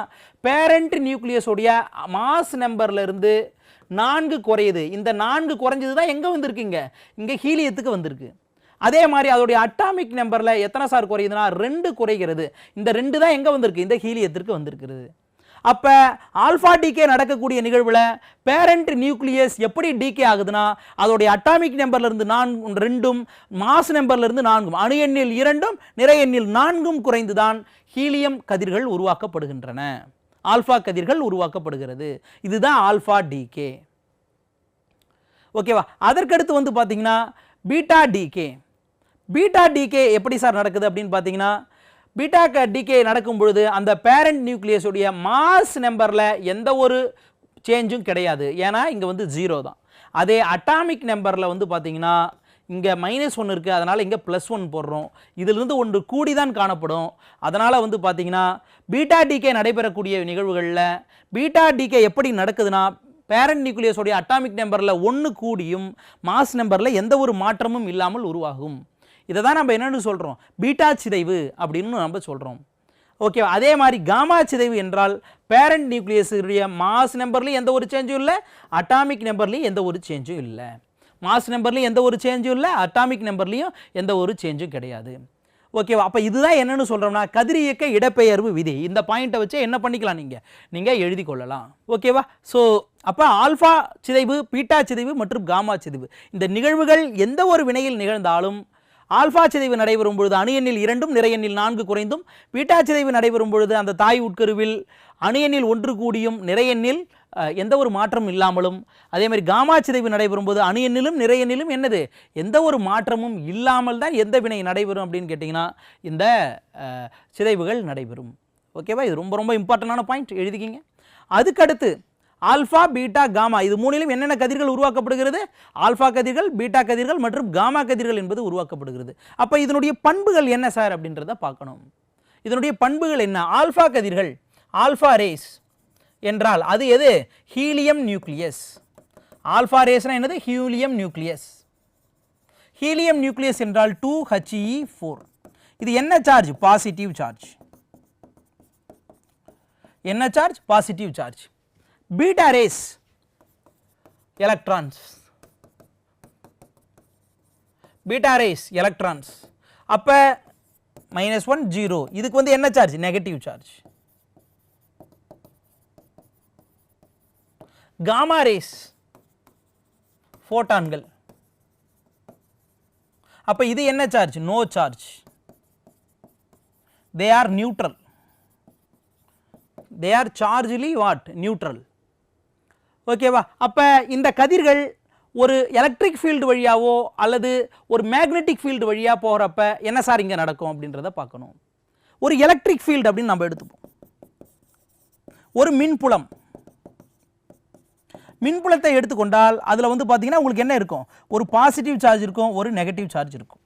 பேரண்ட் நியூக்ளியஸோடைய மாஸ் நம்பர்லேருந்து நான்கு குறையுது. இந்த நான்கு குறைஞ்சது தான் எங்கே வந்திருக்குங்க? இங்கே ஹீலியத்துக்கு வந்திருக்கு. அதே மாதிரி அதோடைய அட்டாமிக் நம்பரில் எத்தனை சார் குறையுதுன்னா ரெண்டு குறைகிறது. இந்த ரெண்டு தான் எங்கே வந்திருக்கு? இந்த ஹீலியத்திற்கு வந்திருக்கிறது. அப்போ ஆல்ஃபா டிகே நடக்கக்கூடிய நிகழ்வில் பேரண்ட் நியூக்ளியஸ் எப்படி டிகே ஆகுதுன்னா அதோடைய அட்டாமிக் நம்பர்லேருந்து நான்கு ரெண்டும் மாஸ் நம்பர்லேருந்து நான்கும் அணு எண்ணில் இரண்டும் நிறை எண்ணில் நான்கும் குறைந்து தான் ஹீலியம் கதிர்கள் உருவாக்கப்படுகின்றன. ஆல்ஃபா கதிர்கள் உருவாக்கப்படுகிறது. இதுதான் ஆல்ஃபா டிகே ஓகேவா அதற்கடுத்து வந்து பார்த்தீங்கன்னா பீட்டா டிகே பீட்டா டிகே எப்படி சார் நடக்குது அப்படின்னு பார்த்தீங்கன்னா பீட்டா டிகே நடக்கும் பொழுது அந்த பேரண்ட் நியூக்ளியஸுடைய மாஸ் நம்பரில் எந்த ஒரு சேஞ்சும் கிடையாது. ஏன்னா இங்கே வந்து ஜீரோ தான். அதே அட்டாமிக் நம்பரில் வந்து பார்த்தீங்கன்னா இங்கே மைனஸ் ஒன்று இருக்குது அதனால் இங்கே ப்ளஸ் ஒன் போடுறோம். இதிலிருந்து ஒன்று கூடி தான் காணப்படும். அதனால் வந்து பார்த்தீங்கன்னா பீட்டா டிகே நடைபெறக்கூடிய நிகழ்வுகளில் பீட்டா டிகே எப்படி நடக்குதுன்னா பேரண்ட் நியூக்ளியஸோடைய அட்டாமிக் நம்பரில் ஒன்று கூடியும் மாஸ் நம்பரில் எந்த ஒரு மாற்றமும் இல்லாமல் உருவாகும். இதை தான் நம்ம என்னென்னு சொல்கிறோம் பீட்டா சிதைவு அப்படின்னு நம்ம சொல்கிறோம் ஓகே அதே மாதிரி காமா சிதைவு என்றால் பேரண்ட் நியூக்ளியஸுடைய மாஸ் நம்பர்லேயும் எந்த ஒரு சேஞ்சும் இல்லை அட்டாமிக் நம்பர்லேயும் எந்த ஒரு சேஞ்சும் இல்லை. மாஸ் நம்பர்லேயும் எந்த ஒரு சேஞ்சும் இல்லை அட்டாமிக் நம்பர்லேயும் எந்த ஒரு சேஞ்சும் கிடையாது. ஓகேவா? அப்போ இதுதான் என்னென்னு சொல்கிறோம்னா கதிரியக்க இடப்பெயர்வு விதி. இந்த பாயிண்ட்டை வச்சு என்ன பண்ணிக்கலாம் நீங்கள் நீங்கள் எழுதி கொள்ளலாம். ஓகேவா? ஸோ அப்போ ஆல்ஃபா சிதைவு பீட்டா சிதைவு மற்றும் காமா சிதைவு. இந்த நிகழ்வுகள் எந்த ஒரு வினையில் நிகழ்ந்தாலும் ஆல்ஃபா சிதைவு நடைபெறும் பொழுது அணு எண்ணில் இரண்டும் நிறை எண்ணில் நான்கு குறைந்தும் பீட்டா சிதைவு நடைபெறும் பொழுது அந்த தாய் உட்கருவில் அணு எண்ணில் ஒன்று கூடியும் நிறை எண்ணில் எந்த ஒரு மாற்றமும் இல்லாமலும் அதே மாதிரி காமா சிதைவு நடைபெறும் போது அணு எண்ணிலும் நிறை எண்ணிலும் என்னது? எந்த ஒரு மாற்றமும் இல்லாமல் தான் எந்த வினை நடைபெறும் அப்படின்னு கேட்டிங்கன்னா இந்த சிதைவுகள் நடைபெறும். ஓகேவா? இது ரொம்ப ரொம்ப இம்பார்ட்டண்டான பாயிண்ட் எழுதிக்கிங்க. அதுக்கடுத்து ஆல்ஃபா பீட்டா காமா. இது மூணிலும் என்னென்ன கதிர்கள் உருவாக்கப்படுகிறது? ஆல்ஃபா கதிர்கள் பீட்டா கதிர்கள் மற்றும் காமா கதிர்கள் என்பது உருவாக்கப்படுகிறது. அப்போ இதனுடைய பண்புகள் என்ன சார் அப்படின்றத பார்க்கணும். இதனுடைய பண்புகள் என்ன? ஆல்ஃபா கதிர்கள் ஆல்ஃபா ரேஸ் என்றால் அது எது? Helium nucleus. ஆல்ஃபா ரேஸ்னா என்னது? Helium nucleus. ஹீலியம் நியூக்ளியஸ் என்றால் டூ ஹச்இ ஃபோர் இது என்ன சார்ஜ்? Positive charge. என்ன charge? Positive charge. Beta rays electrons beta rays electrons அப்போ மைனஸ் ஒன் ஜீரோ இதுக்கு வந்து என்ன charge negative charge gamma rays ஃபோட்டான்கள் அப்போ இது என்ன charge no charge they are neutral they are chargely what neutral ஓகேவா? அப்போ இந்த கதிர்கள் ஒரு எலக்ட்ரிக் ஃபீல்டு வழியாவோ அல்லது ஒரு மேக்னெட்டிக் ஃபீல்டு வழியாக போகிறப்ப என்ன சார் இங்கே நடக்கும் அப்படின்றத பார்க்கணும். ஒரு எலக்ட்ரிக் ஃபீல்டு அப்படின்னு நம்ம எடுத்துப்போம். ஒரு மின்புலம். மின்புலத்தை எடுத்துக்கொண்டால் அதில் வந்து பார்த்தீங்கன்னா உங்களுக்கு என்ன இருக்கும்? ஒரு பாசிட்டிவ் சார்ஜ் இருக்கும் ஒரு நெகட்டிவ் சார்ஜ் இருக்கும்.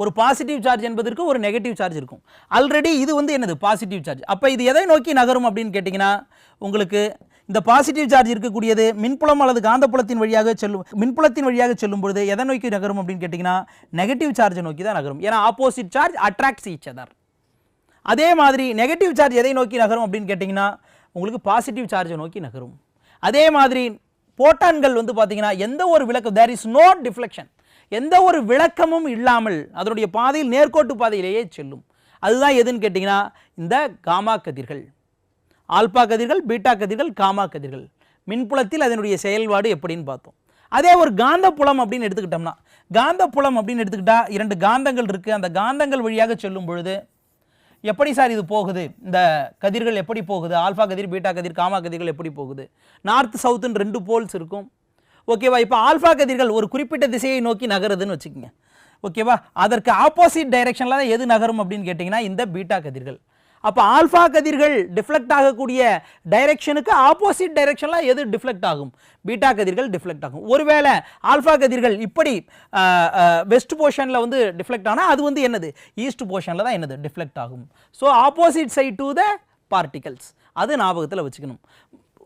ஒரு பாசிட்டிவ் சார்ஜ் என்பதற்கு ஒரு நெகட்டிவ் சார்ஜ் இருக்கும். ஆல்ரெடி இது வந்து என்னது? பாசிட்டிவ் சார்ஜ் அப்போ இது எதை நோக்கி நகரும் அப்படின்னு கேட்டிங்கன்னா உங்களுக்கு இந்த பாசிட்டிவ் சார்ஜ் இருக்கக்கூடியது மின்புலம் அல்லது காந்தப்புலத்தின் வழியாக செல்லும் மின்புலத்தின் வழியாக செல்லும் பொழுது எதை நோக்கி நகரும் அப்படின்னு கேட்டிங்கன்னா நெகட்டிவ் சார்ஜை நோக்கி தான் நகரும். ஏன்னா opposite charge attracts each other அதே மாதிரி நெகட்டிவ் சார்ஜ் எதை நோக்கி நகரும் அப்படின்னு கேட்டிங்கன்னா உங்களுக்கு பாசிட்டிவ் சார்ஜை நோக்கி நகரும். அதே மாதிரி போட்டான்கள் வந்து பார்த்தீங்கன்னா எந்த ஒரு விளக்கம் தேர் இஸ் நோ டிஃப்ளெக்ஷன் எந்த ஒரு விளக்கமும் இல்லாமல் அதனுடைய பாதையில் நேர்கோட்டு பாதையிலேயே செல்லும். அதுதான் எதுன்னு கேட்டிங்கன்னா இந்த காமா கதிர்கள். ஆல்பா கதிர்கள் பீட்டா கதிர்கள் காமா கதிர்கள். மின்புலத்தில் அதனுடைய செயல்பாடு எப்படின்னு பார்த்தோம். அதே ஒரு காந்தப்புலம் அப்படின்னு எடுத்துக்கிட்டோம்னா காந்தப்புலம் அப்படின்னு எடுத்துக்கிட்டா இரண்டு காந்தங்கள் இருக்குது அந்த காந்தங்கள் வழியாக செல்லும் பொழுது எப்படி சார் இது போகுது? இந்த கதிர்கள் எப்படி போகுது? ஆல்ஃபா கதிர் பீட்டா கதிர் காமா கதிர்கள் எப்படி போகுது? நார்த் சவுத்துன்னு ரெண்டு போல்ஸ் இருக்கும். ஓகேவா இப்போ ஆல்ஃபா கதிர்கள் ஒரு குறிப்பிட்ட திசையை நோக்கி நகருதுன்னு வச்சுக்கோங்க. ஓகேவா அதற்கு ஆப்போசிட் டைரெக்ஷனில் தான் எது நகரும் அப்படின்னு கேட்டிங்கன்னா இந்த பீட்டா கதிர்கள். அப்போ ஆல்ஃபா கதிர்கள் டிஃப்ளெக்ட் ஆகக்கூடிய டைரெக்ஷனுக்கு ஆப்போசிட் டைரெக்ஷனில் எது டிஃப்ளெக்ட் ஆகும்? பீட்டா கதிர்கள் டிஃப்ளெக்ட் ஆகும். ஒருவேளை ஆல்ஃபா கதிர்கள் இப்படி வெஸ்ட் போர்ஷனில் வந்து டிஃப்ளெக்ட் ஆனால் அது வந்து என்னது? ஈஸ்ட் போர்ஷனில் தான் என்னது? டிஃப்ளெக்ட் ஆகும். So opposite side to the particles அது ஞாபகத்தில் வச்சுக்கணும்.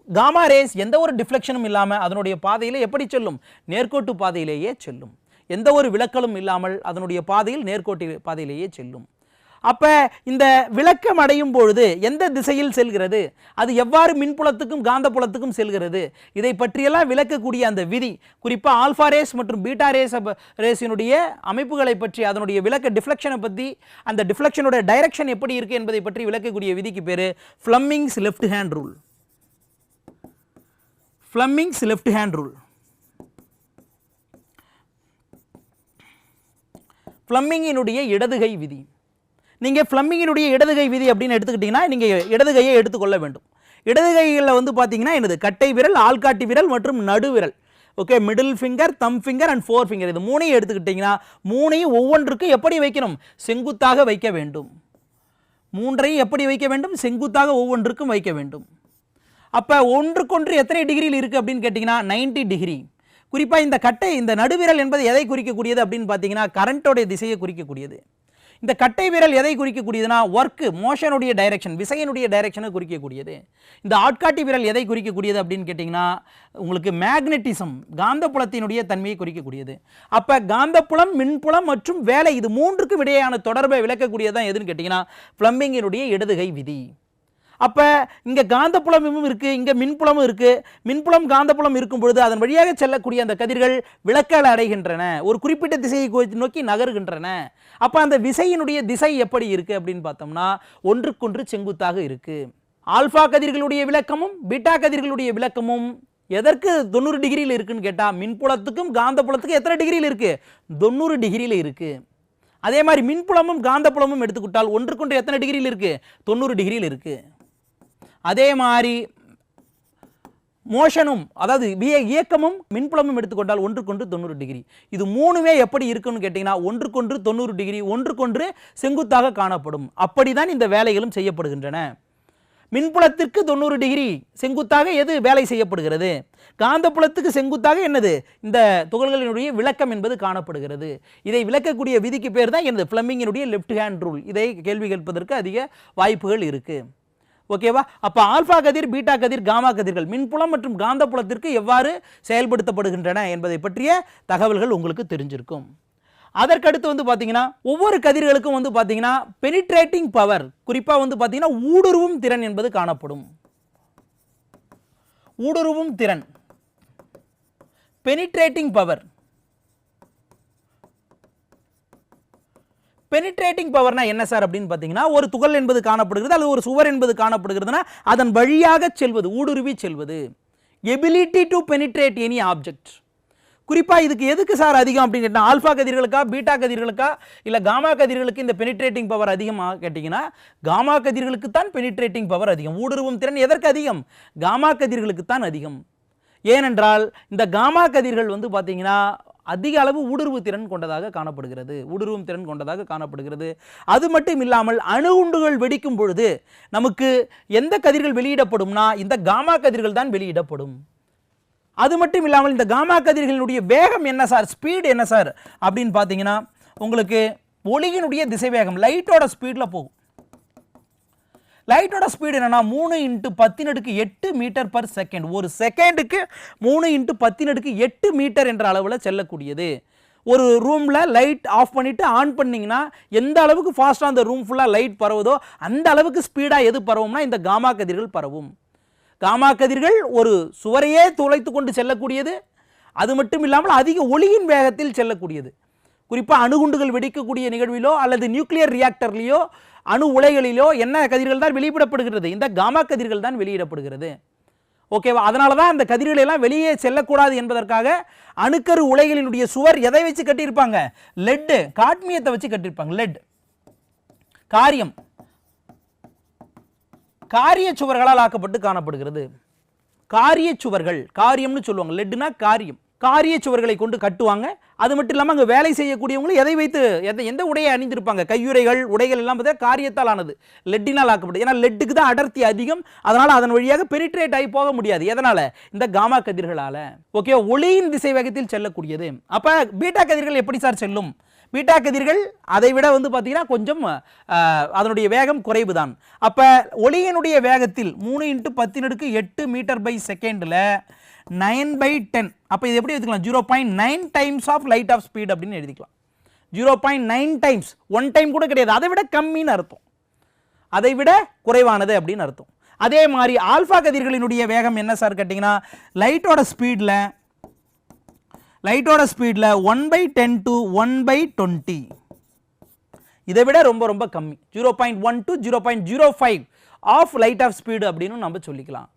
காமா ரேஸ் எந்த ஒரு டிஃப்ளெக்ஷனும் இல்லாமல் அதனுடைய பாதையில் எப்படி செல்லும்? நேர்கோட்டு பாதையிலேயே செல்லும். எந்த ஒரு விளக்கலும் இல்லாமல் அதனுடைய பாதையில் நேர்கோட்டு பாதையிலேயே செல்லும். அப்போ இந்த விளக்கம் அடையும் பொழுது எந்த திசையில் செல்கிறது? அது எவ்வாறு மின்புலத்துக்கும் காந்தப்புலத்துக்கும் செல்கிறது? இதை பற்றியெல்லாம் விளக்கக்கூடிய அந்த விதி குறிப்பாக ஆல்ஃபா ரேஸ் மற்றும் பீட்டா ரேஸ் ரேஸினுடைய அமைப்புகளை பற்றி அதனுடைய விளக்க டிஃப்ளெக்ஷனை பற்றி அந்த டிஃப்ளெக்ஷனோட டைரக்ஷன் எப்படி இருக்குது என்பதை பற்றி விளக்கக்கூடிய விதிக்கு பேர் Fleming's left hand rule Fleming's left hand rule ஃப்ளம்மிங்கினுடைய இடதுகை விதி. நீங்கள் ஃப்ளம்மிங்கினுடைய இடதுகை விதி அப்படின்னு எடுத்துக்கிட்டிங்கன்னா நீங்கள் இடதுகையை எடுத்துக்கொள்ள வேண்டும். இடதுகைகளில் வந்து பார்த்தீங்கன்னா என்னது? கட்டை விரல் ஆள்காட்டி விரல் மற்றும் நடுவிரல் okay middle finger thumb finger and forefinger இது மூணையும் எடுத்துக்கிட்டிங்கன்னா மூணையும் ஒவ்வொன்றுக்கும் எப்படி வைக்கணும்? செங்குத்தாக வைக்க வேண்டும். மூன்றையும் எப்படி வைக்க வேண்டும்? செங்குத்தாக ஒவ்வொன்றுக்கும் வைக்க வேண்டும். அப்போ ஒன்றுக்கொன்று எத்தனை டிகிரியில் இருக்குது அப்படின்னு கேட்டிங்கன்னா 90 டிகிரி குறிப்பாக இந்த கட்டை இந்த நடுவிரல் என்பது எதை குறிக்கக்கூடியது அப்படின்னு பார்த்தீங்கன்னா கரண்ட்டோடைய திசையை குறிக்கக்கூடியது. இந்த கட்டை விரல் எதை குறிக்கக்கூடியதுன்னா ஒர்க்கு மோஷனுடைய டைரக்ஷன் விசையினுடைய டைரக்ஷனை குறிக்கக்கூடியது. இந்த ஆட்காட்டி விரல் எதை குறிக்கக்கூடியது அப்படின்னு கேட்டிங்கன்னா உங்களுக்கு மேக்னெட்டிசம் காந்தப்புலத்தினுடைய தன்மையை குறிக்கக்கூடியது. அப்போ காந்தப்புலம் மின்புலம் மற்றும் வேலை இது மூன்றுக்கும் இடையேயான தொடர்பை விளக்கக்கூடியதான் எதுன்னு கேட்டிங்கன்னா பிளம்பிங்கினுடைய இடதுகை விதி. அப்போ இங்கே காந்தப்புலமும் இருக்குது இங்கே மின்புலமும் இருக்குது மின்புலம் காந்தப்புலம் இருக்கும் பொழுது அதன் வழியாக செல்லக்கூடிய அந்த கதிர்கள் விளக்கால் அடைகின்றன. ஒரு குறிப்பிட்ட திசையை கோ- நோக்கி நகர்கின்றன. அப்போ அந்த விசையினுடைய திசை எப்படி இருக்குது அப்படின்னு பார்த்தோம்னா ஒன்றுக்கொன்று செங்குத்தாக இருக்குது ஆல்ஃபா கதிர்களுடைய விளக்கமும் பீட்டா கதிர்களுடைய விளக்கமும் எதற்கு தொண்ணூறு டிகிரியில் இருக்குன்னு கேட்டால் மின்புலத்துக்கும் காந்தப்புலத்துக்கும் எத்தனை டிகிரியில் இருக்குது தொண்ணூறு டிகிரியில் இருக்குது அதே மாதிரி மின்புலமும் காந்தப்புலமும் எடுத்துக்கிட்டால் ஒன்றுக்கொன்று எத்தனை டிகிரியில் இருக்குது தொண்ணூறு டிகிரியில் இருக்குது அதே மாதிரி மோஷனும் அதாவது விய- இயக்கமும் மின்புலமும் எடுத்துக்கொண்டால் ஒன்றுக்கொன்று தொண்ணூறு டிகிரி. இது மூணுமே எப்படி இருக்குன்னு கேட்டிங்கன்னா ஒன்றுக்கொன்று தொண்ணூறு டிகிரி ஒன்றுக்கொன்று செங்குத்தாக காணப்படும். அப்படிதான் இந்த வேலைகளும் செய்யப்படுகின்றன. மின்புலத்திற்கு தொண்ணூறு டிகிரி செங்குத்தாக எது வேலை செய்யப்படுகிறது? காந்தப்புலத்துக்கு செங்குத்தாக என்னது? இந்த துகள்களினுடைய விளக்கம் என்பது காணப்படுகிறது. இதை விளக்கக்கூடிய விதிக்கு பேர் தான் எனது ஃப்ளமிங்கினுடைய லெஃப்ட் ஹேண்ட் ரூல். இதை கேள்வி கேட்பதற்கு அதிக வாய்ப்புகள் இருக்குது ஓகேவா? அப்போ ஆல்ஃபா கதிர் பீட்டா கதிர் காமா கதிர்கள் மின்புலம் மற்றும் காந்தப்புலத்திற்கு எவ்வாறு செயல்படுத்தப்படுகின்றன என்பதை பற்றிய தகவல்கள் உங்களுக்கு தெரிஞ்சிருக்கும். அதற்கடுத்து வந்து பார்த்தீங்கன்னா ஒவ்வொரு கதிர்களுக்கும் வந்து பார்த்தீங்கன்னா பெனிட்ரேட்டிங் பவர் குறிப்பாக வந்து பார்த்தீங்கன்னா ஊடுருவும் திறன் என்பது காணப்படும். ஊடுருவும் திறன். பெனிட்ரேட்டிங் பவர் பெனிட்ரேட்டிங் பவர்னா என்ன சார் அப்படின்னு பார்த்தீங்கன்னா ஒரு துகள் என்பது காணப்படுகிறது அல்லது ஒரு சுவர் என்பது காணப்படுகிறதுனா அதன் வழியாக செல்வது ஊடுருவி செல்வது. Ability to penetrate any object குறிப்பாக இதுக்கு எதுக்கு சார் அதிகம் அப்படின்னு கேட்டால் ஆல்ஃபா கதிர்களுக்கா பீட்டா கதிர்களுக்கா இல்லை காமா கதிர்களுக்கு இந்த பெனிட்ரேட்டிங் பவர் அதிகமாக கேட்டிங்கன்னா காமா கதிர்களுக்கு தான் பெனிட்ரேட்டிங் பவர் அதிகம். ஊடுருவும் திறன் எதற்கு அதிகம்? காமா கதிர்களுக்கு தான் அதிகம். ஏனென்றால் இந்த காமா கதிர்கள் வந்து பார்த்தீங்கன்னா அதிக அளவு ஊடுருவு திறன் கொண்டதாக காணப்படுகிறது. ஊடுருவும் திறன் கொண்டதாக காணப்படுகிறது. அது மட்டும் இல்லாமல் அணுகுண்டுகள் வெடிக்கும் பொழுது நமக்கு எந்த கதிர்கள் வெளியிடப்படும்னா இந்த காமா கதிர்கள் தான் வெளியிடப்படும். அது மட்டும் இல்லாமல் இந்த காமா கதிர்களினுடைய வேகம் என்ன சார் ஸ்பீடு என்ன சார் அப்படின்னு பார்த்தீங்கன்னா உங்களுக்கு ஒளியினுடைய திசைவேகம் லைட்டோட ஸ்பீடில் போகும். லைட்டோட ஸ்பீடு என்னென்னா மூணு இன்ட்டு பத்தினடுக்கு எட்டு மீட்டர் பர் செகண்ட் ஒரு செகண்டுக்கு மூணு இன்ட்டு பத்தினடுக்கு எட்டு மீட்டர் என்ற அளவில் செல்லக்கூடியது. ஒரு ரூமில் லைட் ஆஃப் பண்ணிவிட்டு ஆன் பண்ணிங்கன்னா எந்த அளவுக்கு ஃபாஸ்ட்டாக அந்த ரூம் ஃபுல்லாக லைட் பரவுதோ அந்த அளவுக்கு ஸ்பீடாக எது பரவும்னா இந்த காமா கதிர்கள் பரவும். காமா கதிர்கள் ஒரு சுவரையே துளைத்து கொண்டு செல்லக்கூடியது. அது மட்டும் இல்லாமல் அதிக ஒளியின் வேகத்தில் செல்லக்கூடியது. குறிப்பாக அணுகுண்டுகள் வெடிக்கக்கூடிய நிகழ்விலோ அல்லது நியூக்ளியர் ரியாக்டர்லேயோ அணு உலைகளிலோ என்ன கதிர்கள் தான் வெளியிடப்படுகிறது? இந்த காமா கதிர்கள் தான் வெளியிடப்படுகிறது. ஓகேவா அதனால தான் அந்த கதிர்கள் எல்லாம் வெளியே செல்லக்கூடாது என்பதற்காக அணுக்கரு உலைகளினுடைய சுவர் எதை வச்சு கட்டியிருப்பாங்க? லெட்டு காட்மியத்தை வச்சு கட்டியிருப்பாங்க. லெட் காரியம். காரிய சுவர்களால் ஆக்கப்பட்டு காணப்படுகிறது. காரிய சுவர்கள் காரியம்னு சொல்லுவாங்க. லெட்டுனா காரியம். காரிய சுவர்களை கொண்டு கட்டுவாங்க. அது மட்டும் இல்லாமல் அங்கே வேலை செய்யக்கூடியவங்களும் எதை வைத்து எந்த எந்த உடையை அணிந்திருப்பாங்க? கையுறைகள் உடைகள் எல்லாம் பார்த்தா காரியத்தால் ஆனது. லெட்டினால் ஆக்கப்பட்டது ஏன்னா லெட்டுக்கு தான் அடர்த்தி அதிகம். அதனால் அதன் வழியாக பெரிட்ரேட் ஆகி போக முடியாது. எதனால்? இந்த காமா கதிர்களால். ஓகே ஒளியின் திசை வேகத்தில் செல்லக்கூடியது. அப்போ பீட்டா கதிர்கள் எப்படி சார் செல்லும்? பீட்டா கதிர்கள் அதை விட வந்து பார்த்தீங்கன்னா கொஞ்சம் அதனுடைய வேகம் குறைவு தான் அப்போ ஒளியினுடைய வேகத்தில் மூணு இன்ட்டு பத்தினடுக்கு எட்டு மீட்டர் பை செகண்டில் நைன் பை டென். அப்போ இது எப்படி எடுத்துக்கலாம்? Zero point nine times of light of speed அப்படின்னு எழுதிக்கலாம். Zero point nine times. One time கூட கிடையாது. அதை விட கம்மின்னு அர்த்தம். அதை விட குறைவானது அப்படின்னு அர்த்தம். அதே மாதிரி ஆல்ஃபா கதிர்களினுடைய வேகம் என்ன சார் கேட்டிங்கன்னா? லைட்டோட ஸ்பீடில் லைட்டோட ஸ்பீடில் one by ten to one by twenty. இதை விட ரொம்ப ரொம்ப கம்மி. Zero point one to zero point zero five of light of speed அப்படின்னு நம்ம சொல்லிக்கலாம்.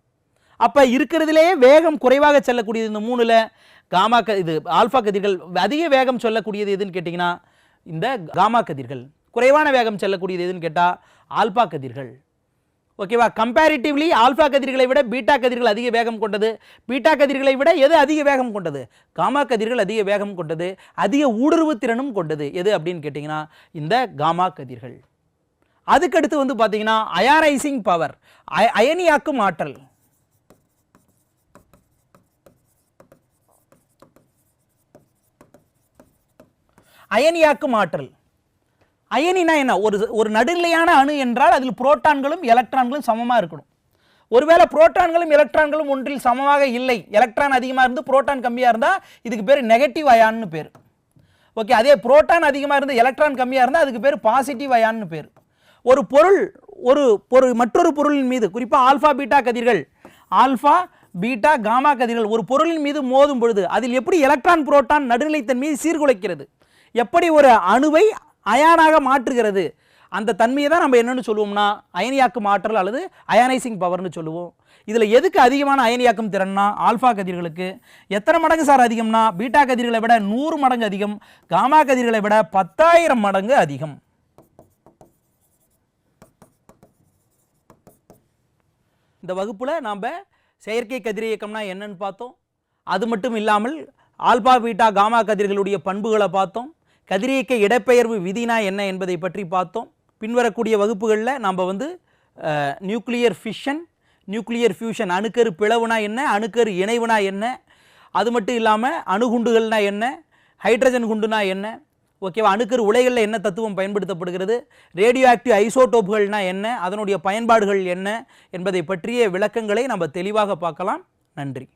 அப்போ இருக்கிறதுலேயே வேகம் குறைவாக செல்லக்கூடியது இந்த மூணில் காமா க இது ஆல்ஃபா கதிர்கள் அதிக வேகம் சொல்லக்கூடியது எதுன்னு கேட்டிங்கன்னா இந்த காமா கதிர்கள். குறைவான வேகம் செல்லக்கூடியது எதுன்னு கேட்டால் ஆல்பா கதிர்கள். ஓகேவா கம்பேரிட்டிவ்லி ஆல்ஃபா கதிர்களை விட பீட்டா கதிர்கள் அதிக வேகம் கொண்டது. பீட்டா கதிர்களை விட எது அதிக வேகம் கொண்டது? காமா கதிர்கள் அதிக வேகம் கொண்டது அதிக ஊடுருவு திறனும் கொண்டது. எது அப்படின்னு கேட்டிங்கன்னா இந்த காமா கதிர்கள். அதுக்கடுத்து வந்து பார்த்தீங்கன்னா அயாரைசிங் பவர் அயனியாக்கும் ஆற்றல். அயனியாக்கும் ஆற்றல். அயனினா என்ன? ஒரு ஒரு நடுநிலையான அணு என்றால் அதில் புரோட்டான்களும் எலக்ட்ரான்களும் சமமாக இருக்கணும். ஒருவேளை புரோட்டான்களும் எலக்ட்ரான்களும் ஒன்றில் சமமாக இல்லை. எலக்ட்ரான் அதிகமாக இருந்து புரோட்டான் கம்மியாக இருந்தால் இதுக்கு பேர் நெகட்டிவ் அயான்னு பேர். ஓகே அதே புரோட்டான் அதிகமாக இருந்து எலக்ட்ரான் கம்மியாக இருந்தால் அதுக்கு பேர் பாசிட்டிவ் அயான்னு பேர். ஒரு பொருள் ஒரு ஒரு மற்றொரு பொருளின் மீது குறிப்பாக ஆல்ஃபா பீட்டா கதிர்கள். ஆல்ஃபா பீட்டா காமா கதிர்கள் ஒரு பொருளின் மீது மோதும் பொழுது அதில் எப்படி எலக்ட்ரான் புரோட்டான் நடுநிலைத்தன்மையை சீர்குலைக்கிறது? எப்படி ஒரு அணுவை அயானாக மாற்றுகிறது? அந்த தன்மையை தான் நம்ம என்னென்னு சொல்லுவோம்னா அயனியாக்கும் ஆற்றல் அல்லது அயனைசிங் பவர்னு சொல்லுவோம். இதில் எதுக்கு அதிகமான அயனியாக்கும் திறன்னா ஆல்ஃபா கதிர்களுக்கு? எத்தனை மடங்கு சார் அதிகம்னா பீட்டா கதிர்களை விட நூறு மடங்கு அதிகம் காமா கதிர்களை விட பத்தாயிரம் மடங்கு அதிகம். இந்த வகுப்பில் நாம் செயற்கை கதிரியக்கம்னா என்னன்னு பார்த்தோம். அது மட்டும் இல்லாமல் ஆல்பா பீட்டா காமா கதிர்களுடைய பண்புகளை பார்த்தோம். கதிரியக்க இடப்பெயர்வு விதினா என்ன என்பதை பற்றி பார்த்தோம். பின்வரக்கூடிய வகுப்புகளில் நாம் வந்து நியூக்ளியர் ஃபிஷன் நியூக்ளியர் ஃபியூஷன் அணுக்கரு பிளவுனா என்ன அணுக்கரு இணைவுனா என்ன அது மட்டும் இல்லாமல் அணுகுண்டுகள்னா என்ன ஹைட்ரஜன் குண்டுனா என்ன ஓகேவா அணுக்கரு உலைகளில் என்ன தத்துவம் பயன்படுத்தப்படுகிறது ரேடியோ ஆக்டிவ் ஐசோடோப்புகள்னா என்ன அதனுடைய பயன்பாடுகள் என்ன என்பதை பற்றிய விளக்கங்களை நம்ம தெளிவாக பார்க்கலாம். நன்றி.